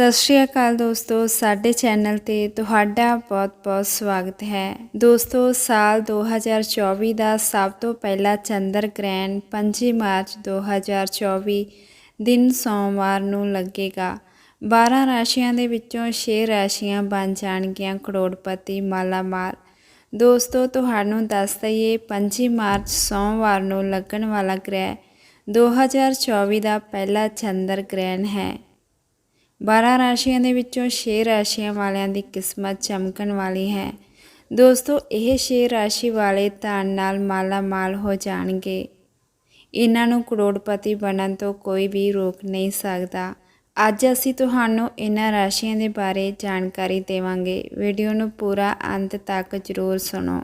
ਸਤਿ ਸ਼੍ਰੀ ਅਕਾਲ ਦੋਸਤੋ, ਸਾਡੇ ਚੈਨਲ ਤੇ ਤੁਹਾਡਾ ਬਹੁਤ-ਬਹੁਤ ਸਵਾਗਤ ਹੈ। ਦੋਸਤੋ, ਸਾਲ 2024 ਦਾ ਸਭ ਤੋਂ ਪਹਿਲਾ ਚੰਦਰ ਗ੍ਰਹਿਣ 5 ਮਾਰਚ 2024 ਦਿਨ ਸੋਮਵਾਰ ਨੂੰ ਲੱਗੇਗਾ। 12 ਰਾਸ਼ੀਆਂ ਦੇ ਵਿੱਚੋਂ 6 ਰਾਸ਼ੀਆਂ ਬਣ ਜਾਣਗੀਆਂ ਕਰੋੜਪਤੀ ਮਾਲਾਮਾਲ। ਦੋਸਤੋ, ਤੁਹਾਨੂੰ ਦੱਸ ਦਈਏ 5 ਮਾਰਚ ਸੋਮਵਾਰ ਨੂੰ ਲੱਗਣ ਵਾਲਾ ਗ੍ਰਹਿ 2024 ਦਾ ਪਹਿਲਾ ਚੰਦਰ ਗ੍ਰਹਿਣ ਹੈ। 12 ਰਾਸ਼ੀਆਂ ਦੇ ਵਿੱਚੋਂ 6 ਰਾਸ਼ੀਆਂ ਵਾਲਿਆਂ ਦੀ ਕਿਸਮਤ ਚਮਕਣ ਵਾਲੀ ਹੈ। ਦੋਸਤੋ, ਇਹ 6 ਰਾਸ਼ੀ ਵਾਲੇ ਧਨ ਨਾਲ ਮਾਲਾ ਮਾਲ ਹੋ ਜਾਣਗੇ। ਇਹਨਾਂ ਨੂੰ ਕਰੋੜਪਤੀ ਬਣਨ ਤੋਂ ਕੋਈ ਵੀ ਰੋਕ ਨਹੀਂ ਸਕਦਾ। ਅੱਜ ਅਸੀਂ ਤੁਹਾਨੂੰ ਇਹਨਾਂ ਰਾਸ਼ੀਆਂ ਦੇ ਬਾਰੇ ਜਾਣਕਾਰੀ ਦੇਵਾਂਗੇ। ਵੀਡੀਓ ਨੂੰ ਪੂਰਾ ਅੰਤ ਤੱਕ ਜ਼ਰੂਰ ਸੁਣੋ।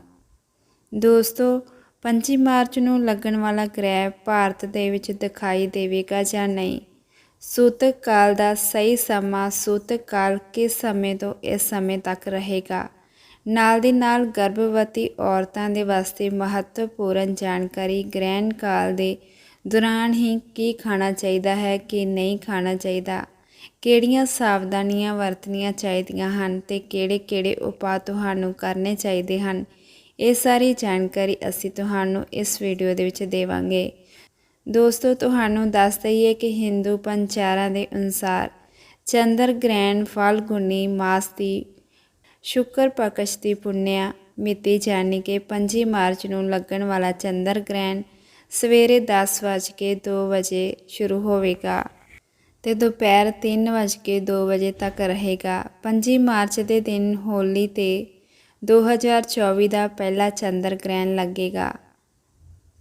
ਦੋਸਤੋ 25 ਮਾਰਚ ਨੂੰ ਲੱਗਣ ਵਾਲਾ ਗ੍ਰਹਿ ਭਾਰਤ ਦੇ ਵਿੱਚ ਦਿਖਾਈ ਦੇਵੇਗਾ ਜਾਂ ਨਹੀਂ? ਸੂਤਕ ਕਾਲ ਦਾ ਸਹੀ ਸਮਾਂ ਸੂਤਕ ਕਾਲ ਕਿਸ ਸਮੇਂ ਤੋਂ ਇਸ ਸਮੇਂ ਤੱਕ ਰਹੇਗਾ? ਨਾਲ ਦੀ ਨਾਲ ਗਰਭਵਤੀ ਔਰਤਾਂ ਦੇ ਵਾਸਤੇ ਮਹੱਤਵਪੂਰਨ ਜਾਣਕਾਰੀ ਗ੍ਰਹਿਣ ਕਾਲ ਦੇ ਦੌਰਾਨ ਹੀ ਕੀ ਖਾਣਾ ਚਾਹੀਦਾ ਹੈ, ਕਿ ਨਹੀਂ ਖਾਣਾ ਚਾਹੀਦਾ, ਕਿਹੜੀਆਂ ਸਾਵਧਾਨੀਆਂ ਵਰਤਣੀਆਂ ਚਾਹੀਦੀਆਂ ਹਨ ਤੇ ਕਿਹੜੇ-ਕਿਹੜੇ ਉਪਾਅ ਤੁਹਾਨੂੰ ਕਰਨੇ ਚਾਹੀਦੇ ਹਨ, ਇਹ ਸਾਰੀ ਜਾਣਕਾਰੀ ਅਸੀਂ ਤੁਹਾਨੂੰ ਇਸ ਵੀਡੀਓ ਦੇ ਵਿੱਚ ਦੇਵਾਂਗੇ। ਦੋਸਤੋ, ਤੁਹਾਨੂੰ ਦੱਸ ਦਈਏ ਕਿ ਹਿੰਦੂ ਪੰਚਾਰਾਂ ਦੇ ਅਨੁਸਾਰ ਚੰਦਰ ਗ੍ਰਹਿਣ ਫਾਲਗੁਨੀ ਮਾਸ ਦੀ ਸ਼ੁਕਰ ਪਕਸ਼ ਦੀ ਪੁੰਨਿਆ ਮਿਤੀ ਜਾਣੀ ਕਿ 5 ਮਾਰਚ ਨੂੰ ਲੱਗਣ ਵਾਲਾ ਚੰਦਰ ਗ੍ਰਹਿਣ ਸਵੇਰੇ 10:02 ਵਜੇ ਸ਼ੁਰੂ ਹੋਵੇਗਾ ਤੇ ਦੁਪਹਿਰ 3:02 ਵਜੇ ਤੱਕ ਰਹੇਗਾ। 5 ਮਾਰਚ ਦੇ ਦਿਨ ਹੋਲੀ ਤੇ 2024 ਦਾ ਪਹਿਲਾ ਚੰਦਰ ਗ੍ਰਹਿਣ ਲੱਗੇਗਾ।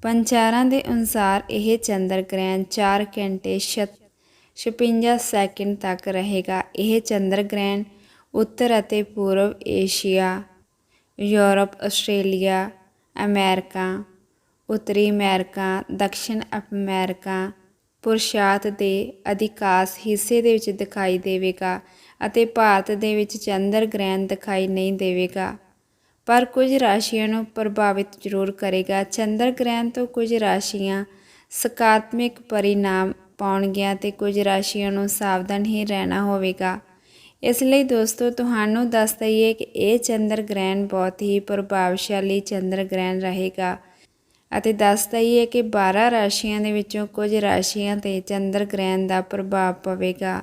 ਪੰਚਾਰਾਂ ਦੇ ਅਨੁਸਾਰ ਇਹ ਚੰਦਰ ਗ੍ਰਹਿਣ 4 ਘੰਟੇ 56 ਸੈਕਿੰਡ ਤੱਕ ਰਹੇਗਾ। ਇਹ ਚੰਦਰ ਗ੍ਰਹਿਣ ਉੱਤਰ ਅਤੇ ਪੂਰਬ ਏਸ਼ੀਆ, ਯੂਰਪ, ਆਸਟ੍ਰੇਲੀਆ, ਅਮਰੀਕਾ, ਉੱਤਰੀ ਅਮਰੀਕਾ, ਦਕਸ਼ਣ ਅਮਰੀਕਾ ਪੁਰਸ਼ਾਤ ਦੇ ਅਧਿਕਾਸ ਹਿੱਸੇ ਦੇ ਵਿੱਚ ਦਿਖਾਈ ਦੇਵੇਗਾ ਅਤੇ ਭਾਰਤ ਦੇ ਵਿੱਚ ਚੰਦਰ ਗ੍ਰਹਿਣ ਦਿਖਾਈ ਨਹੀਂ ਦੇਵੇਗਾ। ਪਰ ਕੁਝ ਰਾਸ਼ੀਆਂ ਨੂੰ ਪ੍ਰਭਾਵਿਤ ਜ਼ਰੂਰ ਕਰੇਗਾ। ਚੰਦਰ ਗ੍ਰਹਿਣ ਤੋਂ ਕੁਝ ਰਾਸ਼ੀਆਂ ਸਕਾਰਾਤਮਕ ਪਰਿਣਾਮ ਪਾਉਣਗੀਆਂ ਤੇ ਕੁਝ ਰਾਸ਼ੀਆਂ ਨੂੰ ਸਾਵਧਾਨ ਹੀ ਰਹਿਣਾ ਹੋਵੇਗਾ। ਇਸ ਲਈ ਦੋਸਤੋ, ਤੁਹਾਨੂੰ ਦੱਸ ਦਈਏ ਕਿ ਇਹ ਚੰਦਰ ਗ੍ਰਹਿਣ ਬਹੁਤ ਹੀ ਪ੍ਰਭਾਵਸ਼ਾਲੀ ਚੰਦਰ ਗ੍ਰਹਿਣ ਰਹੇਗਾ ਅਤੇ ਦੱਸ ਦਈਏ ਕਿ 12 ਰਾਸ਼ੀਆਂ ਦੇ ਵਿੱਚੋਂ ਕੁਝ ਰਾਸ਼ੀਆਂ ਤੇ ਚੰਦਰ ਗ੍ਰਹਿਣ ਦਾ ਪ੍ਰਭਾਵ ਪਵੇਗਾ।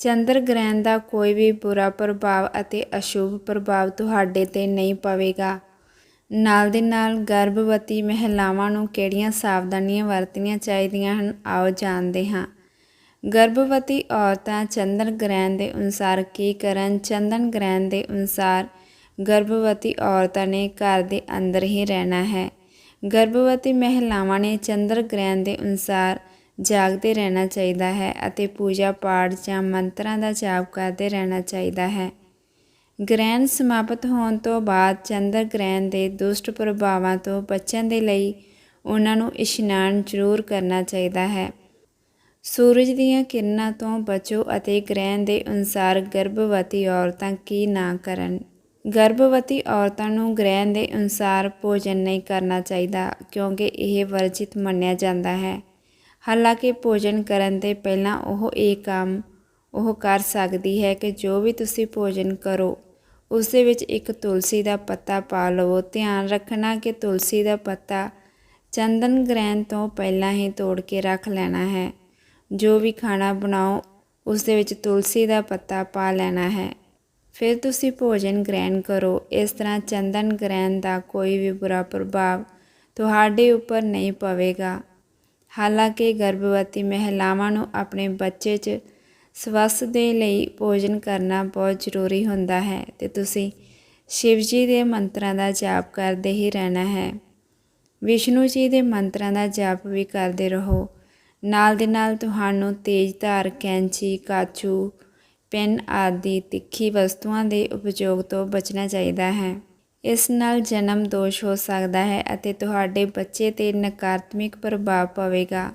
ਚੰਦਰ ਗ੍ਰਹਿਣ ਦਾ ਕੋਈ ਵੀ ਬੁਰਾ ਪ੍ਰਭਾਵ ਅਤੇ ਅਸ਼ੁਭ ਪ੍ਰਭਾਵ ਤੁਹਾਡੇ ਤੇ ਨਹੀਂ ਪਵੇਗਾ। ਨਾਲ ਦੇ ਨਾਲ ਗਰਭਵਤੀ ਮਹਿਲਾਵਾਂ ਨੂੰ ਕਿਹੜੀਆਂ ਸਾਵਧਾਨੀਆਂ ਵਰਤਣੀਆਂ ਚਾਹੀਦੀਆਂ ਹਨ, ਆਓ ਜਾਣਦੇ ਹਾਂ। ਗਰਭਵਤੀ ਔਰਤਾਂ ਚੰਦਰ ਗ੍ਰਹਿਣ ਦੇ ਅਨੁਸਾਰ ਕੀ ਕਰਨ? ਚੰਦਨ ਗ੍ਰਹਿਣ ਦੇ ਅਨੁਸਾਰ ਗਰਭਵਤੀ ਔਰਤਾਂ ਨੇ ਘਰ ਦੇ ਅੰਦਰ ਹੀ ਰਹਿਣਾ ਹੈ। ਗਰਭਵਤੀ ਮਹਿਲਾਵਾਂ ਨੇ ਚੰਦਰ ਗ੍ਰਹਿਣ ਦੇ ਅਨੁਸਾਰ ਜਾਗਦੇ ਰਹਿਣਾ ਚਾਹੀਦਾ ਹੈ ਅਤੇ ਪੂਜਾ ਪਾਠ ਜਾਂ ਮੰਤਰਾਂ ਦਾ ਜਾਪ ਕਰਦੇ ਰਹਿਣਾ ਚਾਹੀਦਾ ਹੈ। ਗ੍ਰਹਿਣ ਸਮਾਪਤ ਹੋਣ ਤੋਂ ਬਾਅਦ ਚੰਦਰ ਗ੍ਰਹਿਣ ਦੇ ਦੁਸ਼ਟ ਪ੍ਰਭਾਵਾਂ ਤੋਂ ਬਚਣ ਦੇ ਲਈ ਉਹਨਾਂ ਨੂੰ ਇਸ਼ਨਾਨ ਜ਼ਰੂਰ ਕਰਨਾ ਚਾਹੀਦਾ ਹੈ। ਸੂਰਜ ਦੀਆਂ ਕਿਰਨਾਂ ਤੋਂ ਬਚੋ ਅਤੇ ਗ੍ਰਹਿਣ ਦੇ ਅਨੁਸਾਰ ਗਰਭਵਤੀ ਔਰਤਾਂ ਕੀ ਨਾ ਕਰਨ। ਗਰਭਵਤੀ ਔਰਤਾਂ ਨੂੰ ਗ੍ਰਹਿਣ ਦੇ ਅਨੁਸਾਰ ਭੋਜਨ ਨਹੀਂ ਕਰਨਾ ਚਾਹੀਦਾ ਕਿਉਂਕਿ ਇਹ ਵਰਜਿਤ ਮੰਨਿਆ ਜਾਂਦਾ ਹੈ। ਹਾਲਾਂਕਿ ਭੋਜਨ ਕਰਨ ਦੇ ਪਹਿਲਾਂ ਉਹ ਇਹ ਕੰਮ ਉਹ ਕਰ ਸਕਦੀ ਹੈ ਕਿ ਜੋ ਵੀ ਤੁਸੀਂ ਭੋਜਨ ਕਰੋ, ਉਸ ਦੇ ਵਿੱਚ ਇੱਕ ਤੁਲਸੀ ਦਾ ਪੱਤਾ ਪਾ ਲਵੋ। ਧਿਆਨ ਰੱਖਣਾ ਕਿ ਤੁਲਸੀ ਦਾ ਪੱਤਾ ਚੰਦਨ ਗ੍ਰਹਿਣ ਤੋਂ ਪਹਿਲਾਂ ਹੀ ਤੋੜ ਕੇ ਰੱਖ ਲੈਣਾ ਹੈ। ਜੋ ਵੀ ਖਾਣਾ ਬਣਾਓ ਉਸ ਦੇ ਵਿੱਚ ਤੁਲਸੀ ਦਾ ਪੱਤਾ ਪਾ ਲੈਣਾ ਹੈ। ਫਿਰ ਤੁਸੀਂ ਭੋਜਨ ਗ੍ਰਹਿਣ ਕਰੋ। ਇਸ ਤਰ੍ਹਾਂ ਚੰਦਨ ਗ੍ਰਹਿਣ ਦਾ ਕੋਈ ਵੀ ਬੁਰਾ ਪ੍ਰਭਾਵ ਤੁਹਾਡੇ ਉੱਪਰ ਨਹੀਂ ਪਵੇਗਾ। ਹਾਲਾਂਕਿ ਗਰਭਵਤੀ ਮਹਿਲਾਵਾਂ ਨੂੰ ਆਪਣੇ ਬੱਚੇ 'ਚ ਸਵਸਥ ਦੇ ਲਈ ਭੋਜਨ ਕਰਨਾ ਬਹੁਤ ਜ਼ਰੂਰੀ ਹੁੰਦਾ ਹੈ ਤੇ ਤੁਸੀਂ ਸ਼ਿਵ ਜੀ ਦੇ ਮੰਤਰਾਂ ਦਾ ਜਾਪ ਕਰਦੇ ਹੀ ਰਹਿਣਾ ਹੈ। ਵਿਸ਼ਨੂੰ ਜੀ ਦੇ ਮੰਤਰਾਂ ਦਾ ਜਾਪ ਵੀ ਕਰਦੇ ਰਹੋ। ਨਾਲ ਦੇ ਨਾਲ ਤੁਹਾਨੂੰ ਤੇਜ਼ ਧਾਰ, ਕੈਂਚੀ, ਕਾਚੂ, ਪੈਨ ਆਦਿ ਤਿੱਖੀ ਵਸਤੂਆਂ ਦੇ ਉਪਯੋਗ ਤੋਂ ਬਚਣਾ ਚਾਹੀਦਾ ਹੈ। ਇਸ ਨਾਲ ਜਨਮ ਦੋਸ਼ ਹੋ ਸਕਦਾ ਹੈ ਅਤੇ ਤੁਹਾਡੇ ਬੱਚੇ ਤੇ ਨਕਾਰਾਤਮਕ ਪ੍ਰਭਾਵ ਪਵੇਗਾ।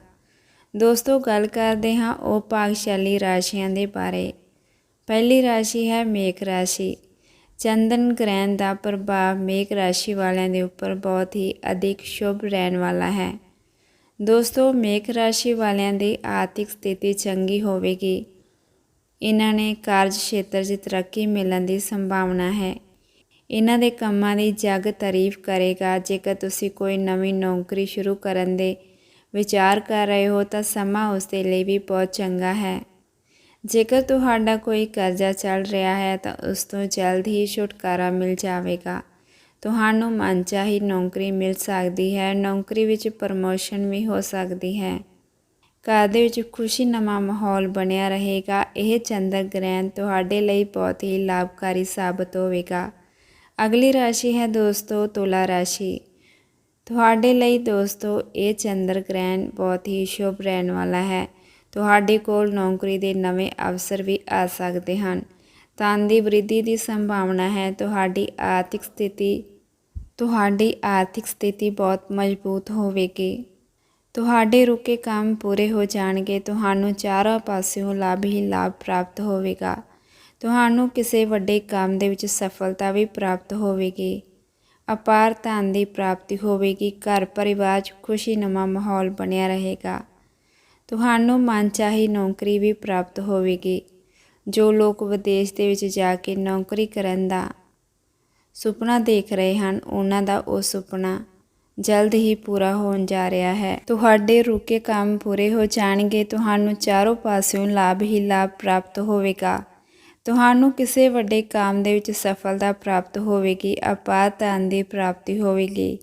ਦੋਸਤੋ, ਗੱਲ ਕਰਦੇ ਹਾਂ ਉਹ ਭਾਗਸ਼ਾਲੀ ਰਾਸ਼ੀਆਂ ਦੇ ਬਾਰੇ। ਪਹਿਲੀ ਰਾਸ਼ੀ ਹੈ ਮੇਖ ਰਾਸ਼ੀ। ਚੰਦਨ ਗ੍ਰਹਿਣ ਦਾ ਪ੍ਰਭਾਵ ਮੇਖ ਰਾਸ਼ੀ ਵਾਲਿਆਂ ਦੇ ਉੱਪਰ ਬਹੁਤ ਹੀ ਅਧਿਕ ਸ਼ੁਭ ਰਹਿਣ ਵਾਲਾ ਹੈ। ਦੋਸਤੋ ਮੇਖ ਰਾਸ਼ੀ ਵਾਲਿਆਂ ਦੀ ਆਰਥਿਕ ਸਥਿਤੀ ਚੰਗੀ ਹੋਵੇਗੀ। ਇਹਨਾਂ ਨੇ ਕਾਰਜ ਖੇਤਰ 'ਚ ਤਰੱਕੀ ਮਿਲਣ ਦੀ ਸੰਭਾਵਨਾ ਹੈ। ਇਹਨਾਂ ਦੇ ਕੰਮਾਂ ਦੀ ਜੱਗ ਤਾਰੀਫ ਕਰੇਗਾ। ਜੇਕਰ ਤੁਸੀਂ ਕੋਈ ਨਵੀਂ ਨੌਕਰੀ ਸ਼ੁਰੂ ਕਰਨ ਦੇ ਵਿਚਾਰ ਕਰ ਰਹੇ ਹੋ, ਤਾਂ ਸਮਾਂ ਉਸ ਦੇ ਲਈ ਵੀ ਬਹੁਤ ਚੰਗਾ ਹੈ। ਜੇਕਰ ਤੁਹਾਡਾ ਕੋਈ ਕਰਜ਼ਾ ਚੱਲ ਰਿਹਾ ਹੈ, ਤਾਂ ਉਸ ਤੋਂ ਜਲਦ ਹੀ ਛੁਟਕਾਰਾ ਮਿਲ ਜਾਵੇਗਾ। ਤੁਹਾਨੂੰ ਮਨਚਾਹੀ ਨੌਕਰੀ ਮਿਲ ਸਕਦੀ ਹੈ। ਨੌਕਰੀ ਵਿੱਚ ਪ੍ਰਮੋਸ਼ਨ ਵੀ ਹੋ ਸਕਦੀ ਹੈ। ਘਰ ਦੇ ਵਿੱਚ ਖੁਸ਼ੀਨਮਾ ਮਾਹੌਲ ਬਣਿਆ ਰਹੇਗਾ। ਇਹ ਚੰਦਰ ਗ੍ਰਹਿਣ ਤੁਹਾਡੇ ਲਈ ਬਹੁਤ ਹੀ ਲਾਭਕਾਰੀ ਸਾਬਤ ਹੋਵੇਗਾ। ਅਗਲੀ ਰਾਸ਼ੀ ਹੈ ਦੋਸਤੋ ਤੁਲਾ ਰਾਸ਼ੀ। ਤੁਹਾਡੇ ਲਈ ਦੋਸਤੋ ਇਹ ਚੰਦਰ ਗ੍ਰਹਿਣ ਬਹੁਤ ਹੀ ਸ਼ੁਭ ਰਹਿਣ ਵਾਲਾ ਹੈ। ਤੁਹਾਡੇ ਕੋਲ ਨੌਕਰੀ ਦੇ ਨਵੇਂ ਅਵਸਰ ਵੀ ਆ ਸਕਦੇ ਹਨ। ਧਨ ਦੀ ਵ੍ਰਿਧੀ ਦੀ ਸੰਭਾਵਨਾ ਹੈ। ਤੁਹਾਡੀ ਆਰਥਿਕ ਸਥਿਤੀ, ਤੁਹਾਡੀ ਆਰਥਿਕ ਸਥਿਤੀ ਬਹੁਤ ਮਜ਼ਬੂਤ ਹੋਵੇਗੀ। ਤੁਹਾਡੇ ਰੁਕੇ ਕੰਮ ਪੂਰੇ ਹੋ ਜਾਣਗੇ। ਤੁਹਾਨੂੰ ਚਾਰੋਂ ਪਾਸਿਓਂ ਲਾਭ ਹੀ ਲਾਭ ਪ੍ਰਾਪਤ ਹੋਵੇਗਾ। ਤੁਹਾਨੂੰ ਕਿਸੇ ਵੱਡੇ ਕੰਮ ਦੇ ਵਿੱਚ ਸਫਲਤਾ ਵੀ ਪ੍ਰਾਪਤ ਹੋਵੇਗੀ। ਅਪਾਰ ਧਨ ਦੀ ਪ੍ਰਾਪਤੀ ਹੋਵੇਗੀ, ਘਰ ਪਰਿਵਾਰ 'ਚ ਖੁਸ਼ੀਨੁਮਾ ਮਾਹੌਲ ਬਣਿਆ ਰਹੇਗਾ। ਤੁਹਾਨੂੰ ਮਨਚਾਹੀ ਨੌਕਰੀ ਵੀ ਪ੍ਰਾਪਤ ਹੋਵੇਗੀ, ਜੋ ਲੋਕ ਵਿਦੇਸ਼ ਦੇ ਵਿੱਚ ਜਾ ਕੇ ਨੌਕਰੀ ਕਰਨ ਦਾ ਸੁਪਨਾ ਦੇਖ ਰਹੇ ਹਨ, ਉਹਨਾਂ ਦਾ ਉਹ ਸੁਪਨਾ ਜਲਦ ਹੀ ਪੂਰਾ ਹੋਣ ਜਾ ਰਿਹਾ ਹੈ। ਤੁਹਾਡੇ ਰੁਕੇ ਕੰਮ ਪੂਰੇ ਹੋ ਜਾਣਗੇ, ਤੁਹਾਨੂੰ ਚਾਰੋਂ ਪਾਸਿਓਂ ਲਾਭ ਹੀ ਲਾਭ ਪ੍ਰਾਪਤ ਹੋਵੇਗਾ। ਤੁਹਾਨੂੰ ਕਿਸੇ ਵੱਡੇ ਕੰਮ ਦੇ ਵਿੱਚ ਸਫਲਤਾ ਪ੍ਰਾਪਤ ਹੋਵੇਗੀ, ਅਪਾਰ ਧਨ ਦੀ ਪ੍ਰਾਪਤੀ ਹੋਵੇਗੀ।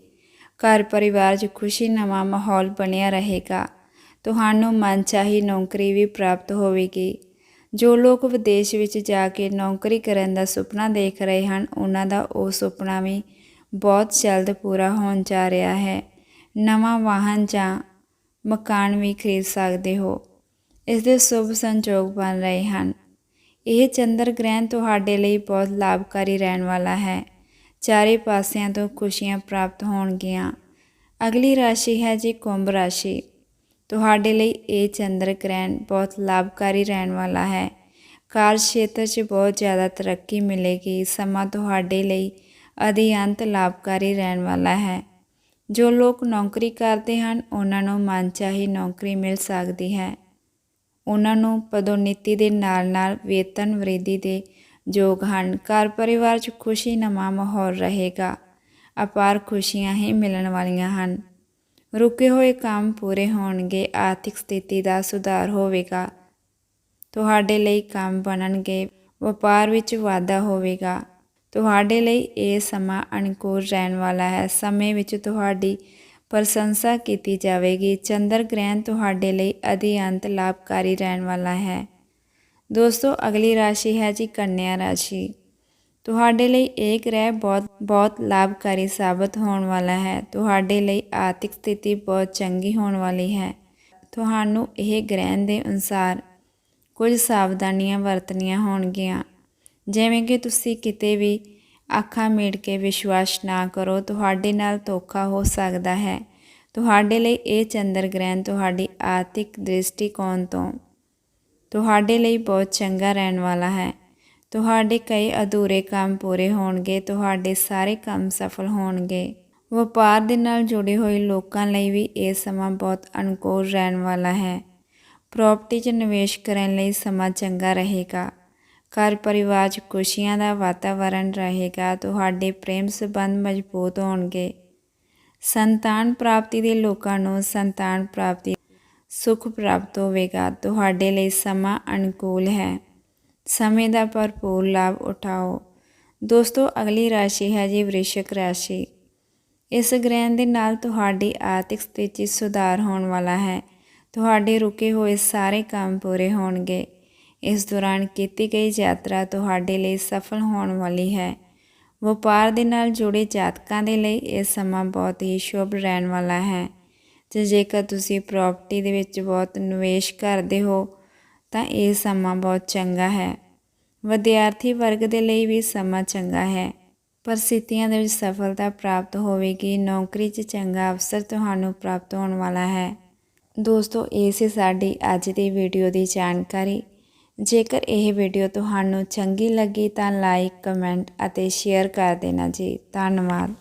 ਘਰ ਪਰਿਵਾਰ 'ਚ ਖੁਸ਼ੀ ਨਵਾਂ ਮਾਹੌਲ ਬਣਿਆ ਰਹੇਗਾ। ਤੁਹਾਨੂੰ ਮਨਚਾਹੀ ਨੌਕਰੀ ਵੀ ਪ੍ਰਾਪਤ ਹੋਵੇਗੀ। ਜੋ ਲੋਕ ਵਿਦੇਸ਼ ਵਿੱਚ ਜਾ ਕੇ ਨੌਕਰੀ ਕਰਨ ਦਾ ਸੁਪਨਾ ਦੇਖ ਰਹੇ ਹਨ, ਉਹਨਾਂ ਦਾ ਉਹ ਸੁਪਨਾ ਵੀ ਬਹੁਤ ਜਲਦ ਪੂਰਾ ਹੋਣ ਜਾ ਰਿਹਾ ਹੈ। ਨਵਾਂ ਵਾਹਨ ਜਾਂ ਮਕਾਨ ਵੀ ਖਰੀਦ ਸਕਦੇ ਹੋ। ਇਸ ਦੇ ਸ਼ੁਭ ਸੰਜੋਗ ਬਣ ਰਹੇ ਹਨ। ਇਹ ਚੰਦਰ ਗ੍ਰਹਿਣ ਤੁਹਾਡੇ ਲਈ ਬਹੁਤ ਲਾਭਕਾਰੀ ਰਹਿਣ ਵਾਲਾ ਹੈ। ਚਾਰੇ ਪਾਸਿਆਂ ਤੋਂ ਖੁਸ਼ੀਆਂ ਪ੍ਰਾਪਤ ਹੋਣਗੀਆਂ। ਅਗਲੀ ਰਾਸ਼ੀ ਹੈ ਜੀ ਕੁੰਭ ਰਾਸ਼ੀ। ਤੁਹਾਡੇ ਲਈ ਇਹ ਚੰਦਰ ਗ੍ਰਹਿਣ ਬਹੁਤ ਲਾਭਕਾਰੀ ਰਹਿਣ ਵਾਲਾ ਹੈ। ਕਾਰਜ ਖੇਤਰ 'ਚ ਬਹੁਤ ਜ਼ਿਆਦਾ ਤਰੱਕੀ ਮਿਲੇਗੀ। ਸਮਾਂ ਤੁਹਾਡੇ ਲਈ ਅਧਿਅੰਤ ਲਾਭਕਾਰੀ ਰਹਿਣ ਵਾਲਾ ਹੈ। ਜੋ ਲੋਕ ਨੌਕਰੀ ਕਰਦੇ ਹਨ, ਉਹਨਾਂ ਨੂੰ ਮਨਚਾਹੀ ਨੌਕਰੀ ਮਿਲ ਸਕਦੀ ਹੈ। ਉਹਨਾਂ ਨੂੰ ਪਦੋਨਿਤੀ ਦੇ ਨਾਲ-ਨਾਲ ਵੇਤਨ ਵ੍ਰਿੱਧੀ ਦੇ ਯੋਗ ਹਨ। ਘਰ ਪਰਿਵਾਰ 'ਚ ਖੁਸ਼ੀ ਨਮਾ ਮਾਹੌਲ ਰਹੇਗਾ। ਅਪਾਰ ਖੁਸ਼ੀਆਂ ਹੀ ਮਿਲਣ ਵਾਲੀਆਂ ਹਨ। ਰੁਕੇ ਹੋਏ ਕੰਮ ਪੂਰੇ ਹੋਣਗੇ, ਆਰਥਿਕ ਸਥਿਤੀ ਦਾ ਸੁਧਾਰ ਹੋਵੇਗਾ। ਤੁਹਾਡੇ ਲਈ ਕੰਮ ਬਣਨਗੇ, ਵਪਾਰ ਵਿੱਚ ਵਾਧਾ ਹੋਵੇਗਾ। ਤੁਹਾਡੇ ਲਈ ਇਹ ਸਮਾਂ ਅਨੁਕੂਲ ਰਹਿਣ ਵਾਲਾ ਹੈ। ਸਮੇਂ ਵਿੱਚ ਤੁਹਾਡੀ ਪ੍ਰਸ਼ੰਸਾ ਕੀਤੀ ਜਾਵੇਗੀ। ਚੰਦਰ ਗ੍ਰਹਿਣ ਤੁਹਾਡੇ ਲਈ ਅਧਿਅੰਤ ਲਾਭਕਾਰੀ ਰਹਿਣ ਵਾਲਾ ਹੈ। ਦੋਸਤੋ, ਅਗਲੀ ਰਾਸ਼ੀ ਹੈ ਜੀ ਕੰਨਿਆ ਰਾਸ਼ੀ। ਤੁਹਾਡੇ ਲਈ ਇਹ ਗ੍ਰਹਿ ਬਹੁਤ ਬਹੁਤ ਲਾਭਕਾਰੀ ਸਾਬਤ ਹੋਣ ਵਾਲਾ ਹੈ। ਤੁਹਾਡੇ ਲਈ ਆਰਥਿਕ ਸਥਿਤੀ ਬਹੁਤ ਚੰਗੀ ਹੋਣ ਵਾਲੀ ਹੈ। ਤੁਹਾਨੂੰ ਇਹ ਗ੍ਰਹਿਣ ਦੇ ਅਨੁਸਾਰ ਕੁਝ ਸਾਵਧਾਨੀਆਂ ਵਰਤਣੀਆਂ ਹੋਣਗੀਆਂ। ਜਿਵੇਂ ਕਿ ਤੁਸੀਂ ਕਿਤੇ ਵੀ ਅੱਖਾਂ ਮੀਟ ਕੇ ਵਿਸ਼ਵਾਸ ਨਾ ਕਰੋ, ਤੁਹਾਡੇ ਨਾਲ ਧੋਖਾ ਹੋ ਸਕਦਾ ਹੈ। ਤੁਹਾਡੇ ਲਈ ਇਹ ਚੰਦਰ ਗ੍ਰਹਿਣ ਤੁਹਾਡੀ ਆਰਥਿਕ ਦ੍ਰਿਸ਼ਟੀਕੋਣ ਤੋਂ ਤੁਹਾਡੇ ਲਈ ਬਹੁਤ ਚੰਗਾ ਰਹਿਣ ਵਾਲਾ ਹੈ। ਤੁਹਾਡੇ ਕਈ ਅਧੂਰੇ ਕੰਮ ਪੂਰੇ ਹੋਣਗੇ, ਤੁਹਾਡੇ ਸਾਰੇ ਕੰਮ ਸਫਲ ਹੋਣਗੇ। ਵਪਾਰ ਦੇ ਨਾਲ ਜੁੜੇ ਹੋਏ ਲੋਕਾਂ ਲਈ ਵੀ ਇਹ ਸਮਾਂ ਬਹੁਤ ਅਨੁਕੂਲ ਰਹਿਣ ਵਾਲਾ ਹੈ। ਪ੍ਰਾਪਰਟੀ 'ਚ ਨਿਵੇਸ਼ ਕਰਨ ਲਈ ਸਮਾਂ ਚੰਗਾ ਰਹੇਗਾ। ਘਰ ਪਰਿਵਾਰ 'ਚ ਖੁਸ਼ੀਆਂ ਦਾ ਵਾਤਾਵਰਣ ਰਹੇਗਾ, ਤੁਹਾਡੇ ਪ੍ਰੇਮ ਸੰਬੰਧ ਮਜ਼ਬੂਤ ਹੋਣਗੇ। ਸੰਤਾਨ ਪ੍ਰਾਪਤੀ ਦੇ ਲੋਕਾਂ ਨੂੰ ਸੰਤਾਨ ਪ੍ਰਾਪਤੀ ਸੁਖ ਪ੍ਰਾਪਤ ਹੋਵੇਗਾ। ਤੁਹਾਡੇ ਲਈ ਸਮਾਂ ਅਨੁਕੂਲ ਹੈ। ਸਮੇਂ ਦਾ ਭਰਪੂਰ ਲਾਭ ਉਠਾਓ। ਦੋਸਤੋ, ਅਗਲੀ ਰਾਸ਼ੀ ਹੈ ਜੀ ਵ੍ਰਿਸ਼ਕ ਰਾਸ਼ੀ। ਇਸ ਗ੍ਰਹਿਣ ਦੇ ਨਾਲ ਤੁਹਾਡੀ ਆਰਥਿਕ ਸਥਿਤੀ ਸੁਧਾਰ ਹੋਣ ਵਾਲਾ ਹੈ। ਤੁਹਾਡੇ ਰੁਕੇ ਹੋਏ ਸਾਰੇ ਕੰਮ ਪੂਰੇ ਹੋਣਗੇ। ਇਸ ਦੌਰਾਨ ਕੀਤੀ ਗਈ ਯਾਤਰਾ ਤੁਹਾਡੇ ਲਈ ਸਫਲ ਹੋਣ ਵਾਲੀ ਹੈ। ਵਪਾਰ ਦੇ ਨਾਲ ਜੁੜੇ ਜਾਤਕਾਂ ਦੇ ਲਈ ਇਹ ਸਮਾਂ ਬਹੁਤ ਹੀ ਸ਼ੁਭ ਰਹਿਣ ਵਾਲਾ ਹੈ। ਤੇ ਜੇਕਰ ਤੁਸੀਂ ਪ੍ਰਾਪਰਟੀ ਦੇ ਵਿੱਚ ਬਹੁਤ ਨਿਵੇਸ਼ ਕਰਦੇ ਹੋ, ਤਾਂ ਇਹ ਸਮਾਂ ਬਹੁਤ ਚੰਗਾ ਹੈ। ਵਿਦਿਆਰਥੀ ਵਰਗ ਦੇ ਲਈ ਵੀ ਸਮਾਂ ਚੰਗਾ ਹੈ। ਪਰਿਸਥਿਤੀਆਂ ਦੇ ਵਿੱਚ ਸਫਲਤਾ ਪ੍ਰਾਪਤ ਹੋਵੇਗੀ, ਨੌਕਰੀ 'ਚ ਚੰਗਾ ਅਵਸਰ ਤੁਹਾਨੂੰ ਪ੍ਰਾਪਤ ਹੋਣ ਵਾਲਾ ਹੈ। ਦੋਸਤੋ, ਇਹ ਸੀ ਸਾਡੀ ਅੱਜ ਦੀ ਵੀਡੀਓ ਦੀ ਜਾਣਕਾਰੀ। ਜੇਕਰ ਇਹ ਵੀਡੀਓ ਤੁਹਾਨੂੰ ਚੰਗੀ ਲੱਗੀ ਤਾਂ ਲਾਈਕ, ਕਮੈਂਟ ਅਤੇ ਸ਼ੇਅਰ ਕਰ ਦੇਣਾ ਜੀ। ਧੰਨਵਾਦ।